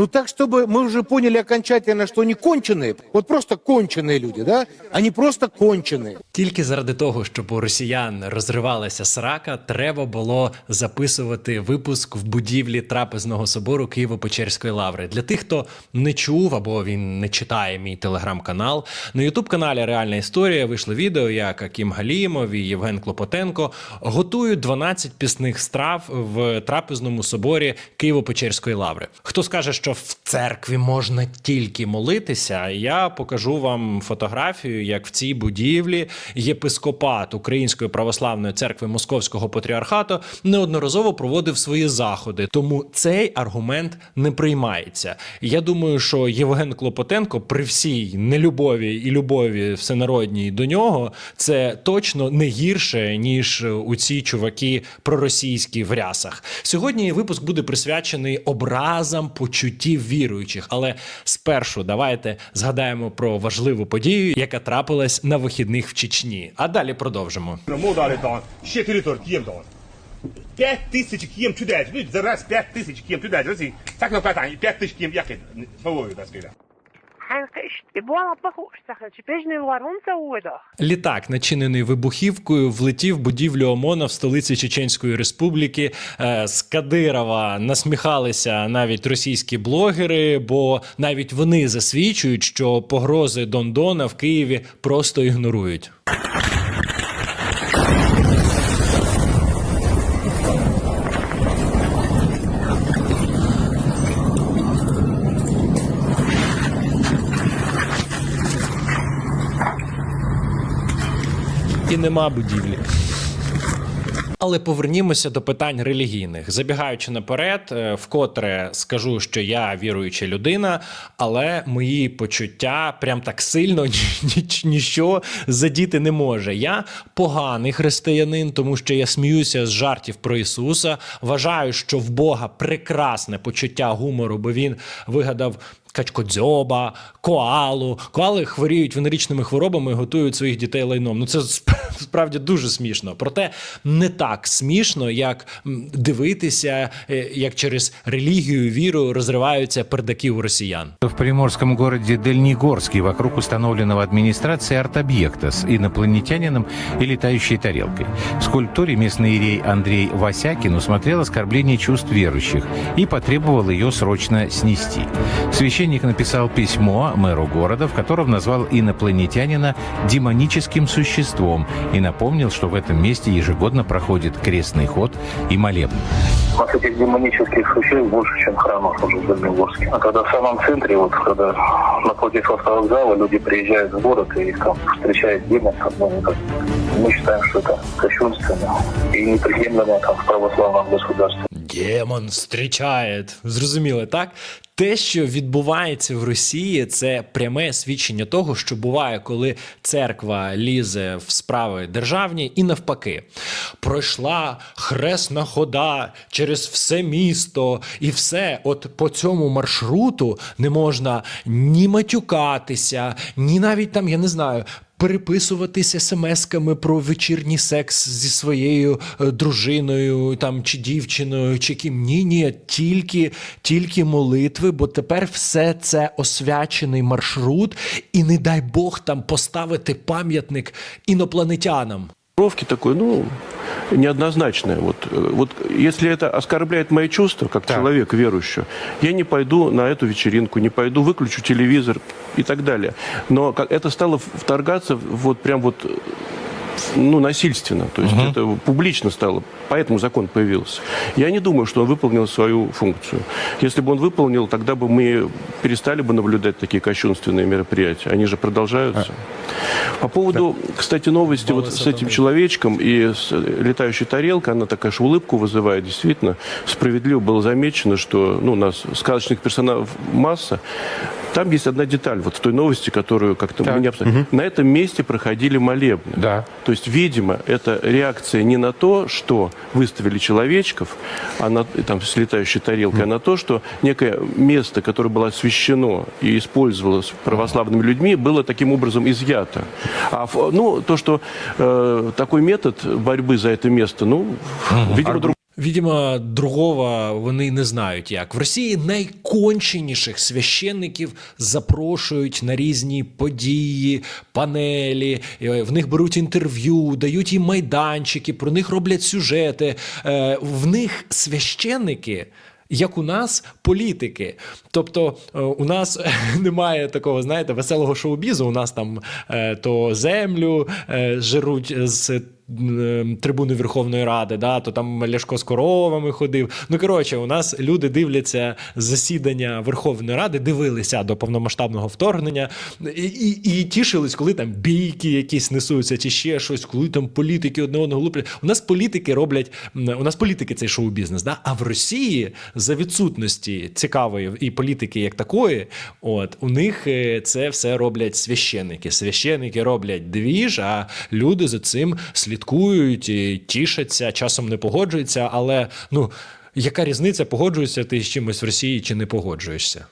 Ну так, чтобы мы уже поняли окончательно, что они конченые. Вот просто конченые люди, да? Они просто конченые. Тільки заради того, щоб у росіян розривалася срака, треба було записувати випуск в будівлі трапезного собору Києво-Печерської лаври. Для тих, хто не чув або він не читає мій телеграм-канал, на ютуб-каналі Реальна історія вийшло відео, як Акім Галімов і Євген Клопотенко готують 12 пісних страв в трапезному соборі Києво-Печерської лаври. Хто скаже, що в церкві можна тільки молитися, я покажу вам фотографію, як в цій будівлі єпископат Української православної церкви Московського патріархату неодноразово проводив свої заходи. Тому цей аргумент не приймається. Я думаю, що Євген Клопотенко при всій нелюбові і любові всенародній до нього це точно не гірше ніж у ці чуваки проросійські в рясах. Сьогодні випуск буде присвячений образам почуттів віруючих. Але спершу давайте згадаємо про важливу подію, яка трапилась на вихідних в Чечні. А далі продовжимо. Ще територію кієм дав. П'ять тисяч києм чудять. Зараз п'ять тисяч києм чудять. Так на питання, п'ять тисяч києм, як? Словою, так сказати. Ханкаш, була. Літак, начинений вибухівкою, влетів в будівлю ОМОНа в столиці Чеченської Республіки. Е, З Кадирова насміхалися навіть російські блогери, бо навіть вони засвідчують, що погрози Дондона в Києві просто ігнорують. Нема будівлі. Але повернімося до питань релігійних. Забігаючи наперед, е, вкотре скажу, що я віруюча людина, але мої почуття прям так сильно ні, ні- ніщо задіти не може. Я поганий християнин, тому що я сміюся з жартів про Ісуса. Вважаю, що в Бога прекрасне почуття гумору, бо він вигадав качкодзьоба, коалу. Коали хворіють венеричними хворобами і готують своїх дітей лайном. Ну це справді дуже смішно. Проте не так смішно, як дивитися, е, як через релігію віру розриваються пердаки у росіян. В приморском городе Дальнегорске вокруг установленного администрации арт-объекта с инопланетянином и летающей тарелкой. В скульптуре местный ирей Андрей Васякин усмотрел оскорбление чувств верующих и потребовал ее срочно снести. Священник написал письмо мэру города, в котором назвал инопланетянина демоническим существом и напомнил, что в этом месте ежегодно проходит крестный ход и молебны. У нас этих демонических существ больше, чем храмов уже в Дальнегорске. А когда в самом центре, вот когда напротив автовокзала люди приезжают в город и их там встречает демонов, мы считаем, что это кощунственно и неприемлемо там в православном государстве. Демон зустрічає. Зрозуміло, так? Те, що відбувається в Росії, це пряме свідчення того, що буває, коли церква лізе в справи державні, і навпаки, пройшла хресна хода через все місто, і все, от по цьому маршруту не можна ні матюкатися, ні навіть там, я не знаю. Переписуватися смс-ками про вечірній секс зі своєю е, дружиною там чи дівчиною, чи ким ні, ні, тільки, тільки молитви, бо тепер все це освячений маршрут, і не дай Бог там поставити пам'ятник інопланетянам. Формулировки такой, ну, неоднозначное. Вот, э, вот если это оскорбляет мои чувства, как человек верующего, я не пойду на эту вечеринку, не пойду, выключу телевизор и так далее. Но как это стало вторгаться вот прям вот э, ну, насильственно. То есть это публично стало. Поэтому закон появился. Я не думаю, что он выполнил свою функцию. Если бы он выполнил, тогда бы мы перестали бы наблюдать такие кощунственные мероприятия. Они же продолжаются. По поводу, кстати, новости вот с этим человечком и с э, летающей тарелкой, она такая же улыбку вызывает. Действительно, справедливо было замечено, что ну, у нас сказочных персонажей масса. Там есть одна деталь, вот в той новости, которую как-то мы не обсуждали. На этом месте проходили молебны. Да. То есть, видимо, это реакция не на то, что выставили человечков, а на, там, с летающей тарелкой, а на то, что некое место, которое было освящено и использовалось православными людьми, было таким образом изъято. А ф- ну, то, что э, такой метод борьбы за это место, ну, видимо, друг... Відомо, другого вони не знають як. В Росії найконченіших священників запрошують на різні події, панелі, е, в них беруть інтерв'ю, дають їм майданчики, про них роблять сюжети. Е, В них священники. як у нас політики, тобто е, у нас немає такого, знаєте, веселого шоу-бізу. У нас там е, то землю е, жируть з трибуни Верховної Ради, да, то там Ляшко з коровами ходив. Ну коротше, у нас люди дивляться засідання Верховної Ради, дивилися до повномасштабного вторгнення і, і, і тішились, коли там бійки якісь несуться, чи ще щось, коли там політики одне одного луплять. У нас політики роблять, у нас політики цей шоу-бізнес, да? а в Росії за відсутності цікавої і політики як такої, от у них е, це все роблять священники. Священники роблять двіж, а люди за цим слідкують, і тішаться, часом не погоджуються. Але ну яка різниця, погоджуєшся ти з чимось в Росії чи не погоджуєшся?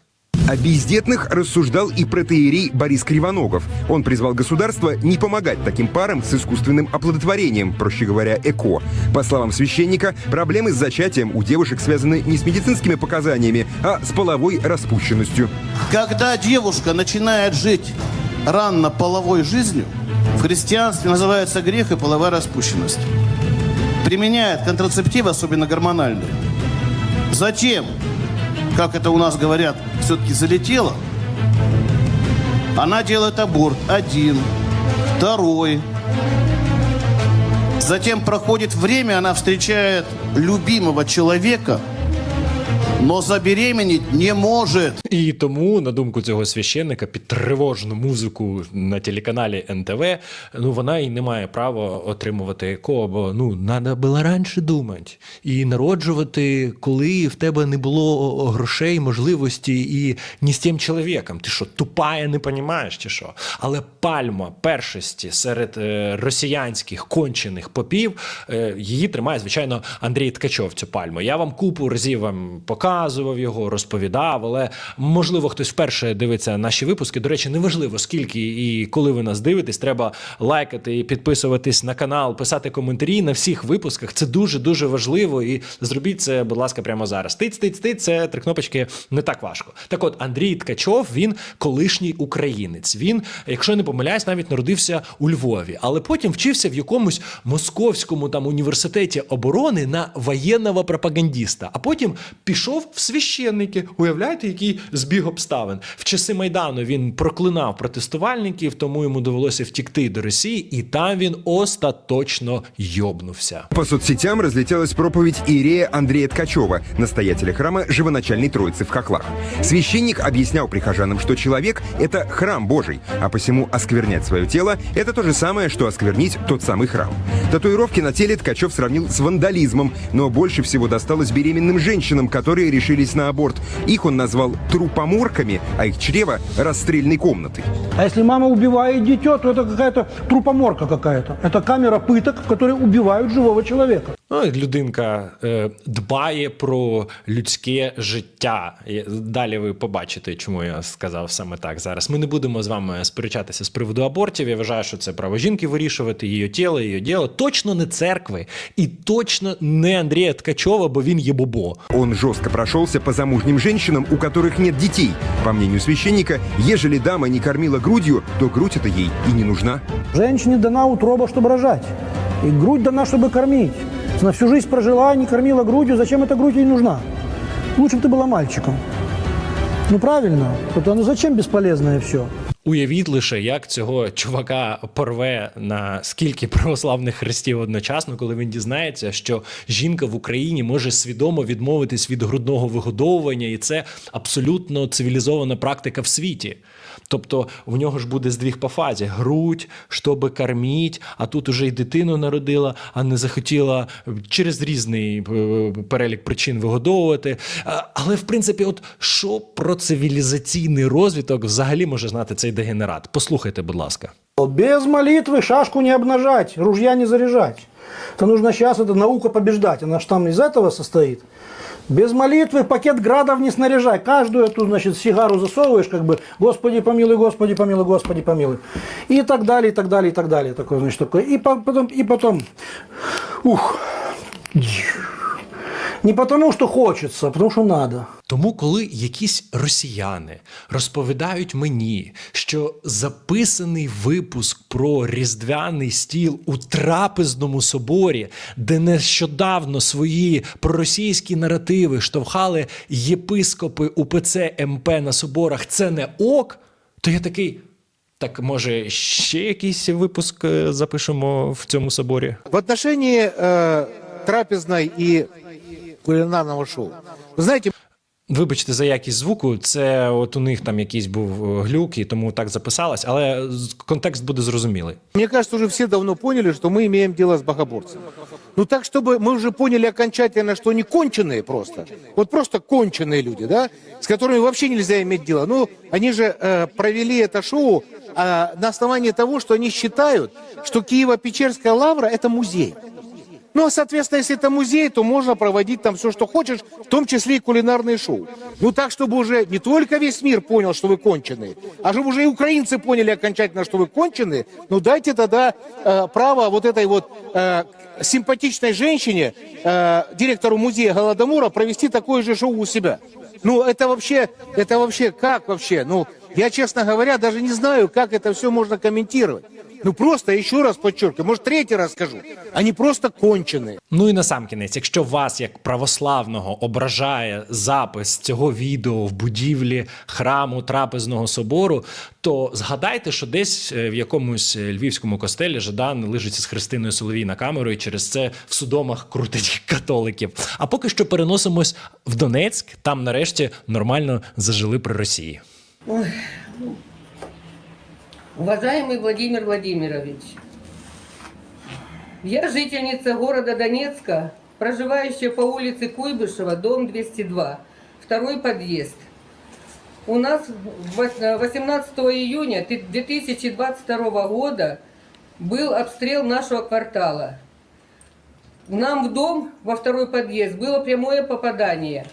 О бездетных рассуждал и протеерей Борис Кривоногов. Он призвал государство не помогать таким парам с искусственным оплодотворением, проще говоря, ЭКО. По словам священника, проблемы с зачатием у девушек связаны не с медицинскими показаниями, а с половой распущенностью. Когда девушка начинает жить рано половой жизнью, в христианстве называется грех и половая распущенность. Применяет контрацептивы, особенно гормональные. Затем, как это у нас говорят, все-таки залетело, она делает аборт один, второй. Затем проходит время, она встречает любимого человека, но забеременеть не может. І тому, на думку цього священника, під тривожну музику на телеканалі НТВ, ну вона і не має права отримувати ЕКО, бо ну треба було раніше думати і народжувати, коли в тебе не було грошей, можливості і ні з тим чоловіком. Ти що, тупая, не понімаєш чи що? Але пальма першості серед е, росіянських кончених попів е, її тримає, звичайно, Андрій Ткачов. Цю пальму. Я вам купу разів вам показував його, розповідав, але можливо хтось вперше дивиться наші випуски. До речі, неважливо скільки і коли ви нас дивитесь, треба лайкати і підписуватись на канал, писати коментарі на всіх випусках. Це дуже дуже важливо. І зробіть це, будь ласка, прямо зараз. Тиць, тиць, тиць, це три кнопочки не так важко. Так, от Андрій Ткачов, він колишній українець. Він, якщо не помиляюсь, навіть народився у Львові, але потім вчився в якомусь московському там університеті оборони на воєнного пропагандіста, а потім пішов в священники. Уявляєте, який збіг обставин в часи майдану він проклинав протестувальників, тому йому довелося втікти до Росії, і там він остаточно йобнувся. По соцсетям разлетелась проповедь иерея Андрея Ткачева, настоятеля храма Живоначальной Троицы в Хохлах. Священник объяснял прихожанам, что человек – это храм Божий, а посему осквернять свое тело – это то же самое, что осквернить тот самый храм. Татуировки на теле Ткачев сравнил с вандализмом, но больше всего досталось беременным женщинам, которые решились на аборт. Их он назвал трупоморками, а их чрево – расстрельной комнатой. А если мама убивает дитё, то это какая-то трупоморка какая-то. Это камера пыток, в которой убивают живого человека. Ну, і людинка е, дбає про людське життя. І Далі ви побачите, чому я сказав саме так зараз. Ми не будемо з вами сперечатися з приводу абортів. Я вважаю, що це право жінки вирішувати її тіло, її діло. Точно не церкви і точно не Андрія Ткачова, бо він є бобо. Он жестко прошелся по замужним женщинам, у которых нет детей. По мнению священника, ежели дама не кормила грудью, то грудь это ей и не нужна. Женщине дана утроба, чтобы рожать. И грудь дана, чтобы кормить. Если Она всю жизнь прожила, не кормила грудью. Зачем эта грудь ей нужна? Лучше бы ты была мальчиком. Ну правильно. Вот, ну зачем бесполезное все? Уявіть лише, як цього чувака порве на скільки православних хрестів одночасно, коли він дізнається, що жінка в Україні може свідомо відмовитись від грудного вигодовування, і це абсолютно цивілізована практика в світі. Тобто в нього ж буде здвіг по фазі: грудь, щоб корміть, а тут уже й дитину народила, а не захотіла через різний е, перелік причин вигодовувати. А, Але в принципі, от що про цивілізаційний розвиток взагалі може знати цей дегенерат? Послухайте, будь ласка. Без молитвы шашку не обнажать, ружья не заряжать. Это нужно сейчас, это наука побеждать. Она же там из этого состоит. Без молитвы пакет градов не снаряжай. Каждую эту, значит, сигару засовываешь, как бы, Господи помилуй, Господи помилуй, Господи помилуй. И так далее, и так далее, и так далее. Такое, значит, такое. И по- потом, и потом, ух, Не потому, что хочется, а потому что надо. Тому, коли якісь росіяни розповідають мені, що записаний випуск про різдвяний стіл у трапезному соборі, де нещодавно свої проросійські наративи штовхали єпископи УПЦ МП на соборах, це не ок, то я такий. Так, може, ще якийсь випуск е, запишемо в цьому соборі? В отношении э, трапезной и кулинарного шоу. Вы знаете, Вибачте за якість звуку, це от у них там якийсь був е, глюк, і тому так записалось, але з- контекст буде зрозумілий. мне кажется, уже все давно поняли, что мы имеем дело с богоборцем. Ну так, чтобы мы уже поняли окончательно, что они конченые просто. Вот просто конченые люди, да, с которыми вообще нельзя иметь дело. Ну, они же э, провели это шоу а, на основании того, что они считают, что Киево-Печерская лавра – это музей. Ну, а, соответственно, если это музей, то можно проводить там все, что хочешь, в том числе и кулинарные шоу. Ну, так, чтобы уже не только весь мир понял, что вы конченые, а чтобы уже и украинцы поняли окончательно, что вы конченые, ну, дайте тогда э, право вот этой вот э, симпатичной женщине, э, директору музея Голодомора, провести такое же шоу у себя. Ну, это вообще, это вообще как вообще? Ну, я, честно говоря, даже не знаю, как это все можно комментировать. Ну, просто, еще раз подчеркиваю, может, третий раз скажу, они просто конченые. Ну і на сам кінець, якщо вас як православного ображає запис цього відео в будівлі храму трапезного собору, то згадайте, що десь е, в якомусь е, львівському костелі Жадан лежиться з Христиною Соловій на камеру, і через це в судомах крутить католиків. А поки що переносимось в Донецьк. Там нарешті нормально зажили при Росії. Уважаемый Владимир Владимирович, я жительница города Донецка, проживающая по улице Куйбышева, дом 202, второй подъезд. У нас вос- 18 июня 2022 года был обстрел нашего квартала. Нам в дом, во второй подъезд, было прямое попадание.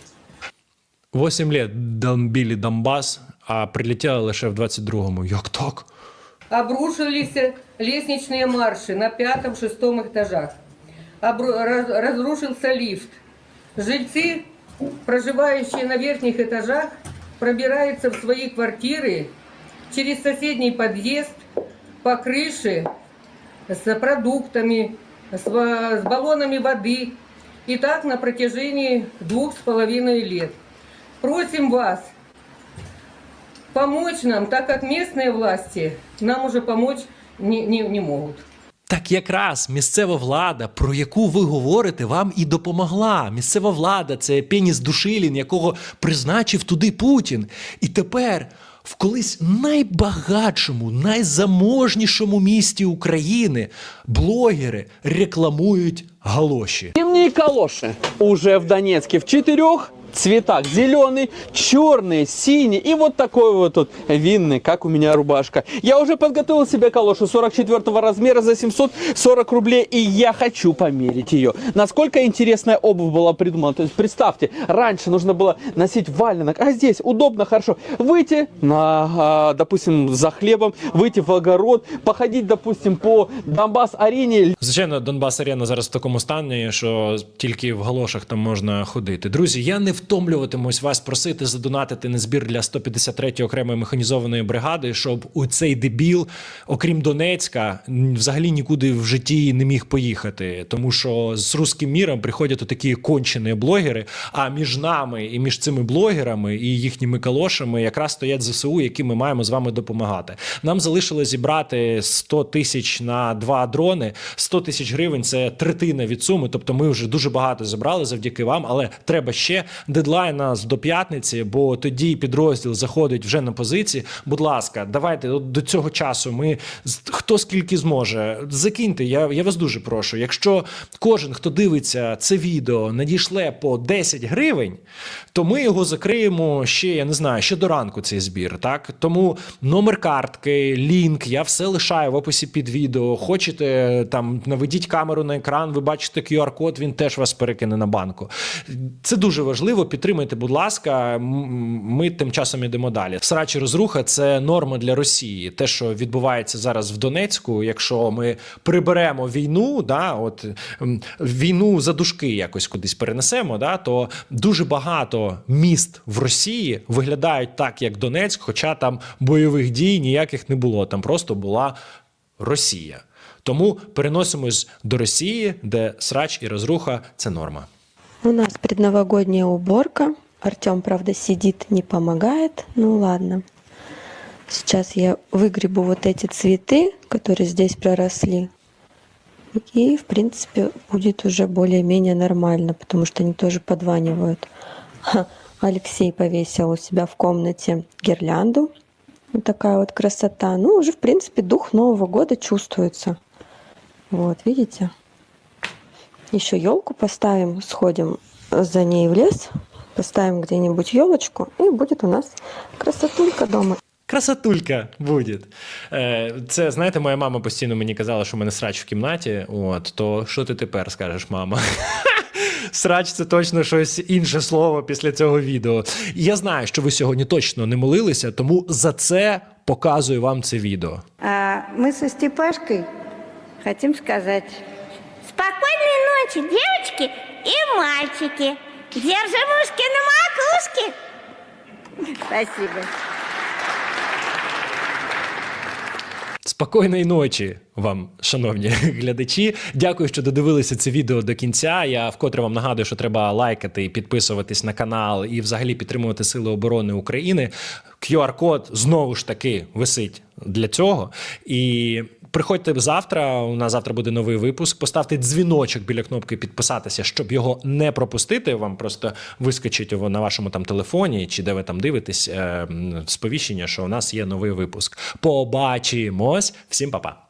Восім літ бомбили Донбас, а прилетіли лише в 22-му. Як так? Обрушились лестничные марши на пятом-шестом этажах. Обру- раз- разрушился лифт. Жильцы, проживающие на верхних этажах, пробираются в свои квартиры через соседний подъезд по крыше с продуктами, с, с баллонами воды. И так на протяжении двух с половиной лет. Просим вас помочь нам, так как местные власти нам уже помочь не, не, не могут. Так якраз місцева влада, про яку ви говорите, вам і допомогла. Місцева влада це Пеніс Душилін, якого призначив туди Путін. І тепер в колись найбагатшому, найзаможнішому місті України блогери рекламують галоші. Зимние калоши уже в Донецке в четырех цветах. Зеленый, черный, синий и вот такой вот тут винный, как у меня рубашка. Я уже подготовил себе калошу 44 размера за 740 рублей и я хочу померить ее. Насколько интересная обувь была придумана. То есть представьте, раньше нужно было носить валенок, а здесь удобно, хорошо. Выйти на, а, допустим, за хлебом, выйти в огород, походить, допустим, по Донбасс-арене, Звичайно, Донбас Арена зараз в такому стані, що тільки в галошах там можна ходити. Друзі, я не втомлюватимусь вас просити задонатити на збір для 153-ї окремої механізованої бригади, щоб у цей дебіл, окрім Донецька, взагалі нікуди в житті не міг поїхати. Тому що з руським міром приходять такі кончені блогери. А між нами і між цими блогерами і їхніми калошами якраз стоять ЗСУ, яким ми маємо з вами допомагати. Нам залишилось зібрати 100 тисяч на два дрони. 100 тисяч гривень це третина від суми. Тобто ми вже дуже багато зібрали завдяки вам, але треба ще дедлайн у нас до п'ятниці, бо тоді підрозділ заходить вже на позиції. Будь ласка, давайте до цього часу. Ми хто скільки зможе, закиньте. Я, я вас дуже прошу. Якщо кожен, хто дивиться це відео, надійшле по 10 гривень, то ми його закриємо ще, я не знаю, ще до ранку цей збір. Так тому номер картки, лінк, я все лишаю в описі під відео. Хочете там наведіть камеру на екран, ви бачите QR-код, він теж вас перекине на банку. Це дуже важливо. Важливо, підтримайте, будь ласка. Ми тим часом ідемо далі. Срач і розруха це норма для Росії. Те, що відбувається зараз в Донецьку, якщо ми приберемо війну, да, от війну за дужки якось кудись перенесемо, да, то дуже багато міст в Росії виглядають так, як Донецьк, хоча там бойових дій ніяких не було. Там просто була Росія. Тому переносимось до Росії, де срач і розруха це норма. У нас предновогодняя уборка. Артем, правда, сидит, не помогает. Ну ладно. Сейчас я выгребу вот эти цветы, которые здесь проросли. И, в принципе, будет уже более-менее нормально, потому что они тоже подванивают. Алексей повесил у себя в комнате гирлянду. Вот такая вот красота. Ну, уже, в принципе, дух Нового года чувствуется. Вот, видите? Еще елку поставим, сходим за ней в лес, поставим где-нибудь елочку, и будет у нас красотулька дома. Красотулька буде. Е, Це знаєте, моя мама постійно мені казала, що в мене срач в кімнаті. От то що ти тепер скажеш, мама? Срач це точно щось інше слово після цього відео. І Я знаю, що ви сьогодні точно не молилися, тому за це показую вам це відео. А мы со Степашкой хотим сказать. Спокойной ночи, девочки и мальчики. Держим ушки на макушке. Спасибо. Спокійної ночі вам, шановні глядачі. Дякую, що додивилися це відео до кінця. Я вкотре вам нагадую, що треба лайкати і підписуватись на канал і взагалі підтримувати Сили оборони України. QR-код знову ж таки висить для цього. І приходьте завтра. У нас завтра буде новий випуск. Поставте дзвіночок біля кнопки підписатися, щоб його не пропустити. Вам просто вискочить його на вашому там телефоні, чи де ви там дивитесь е, сповіщення, що у нас є новий випуск. Побачимось. Всім па-па.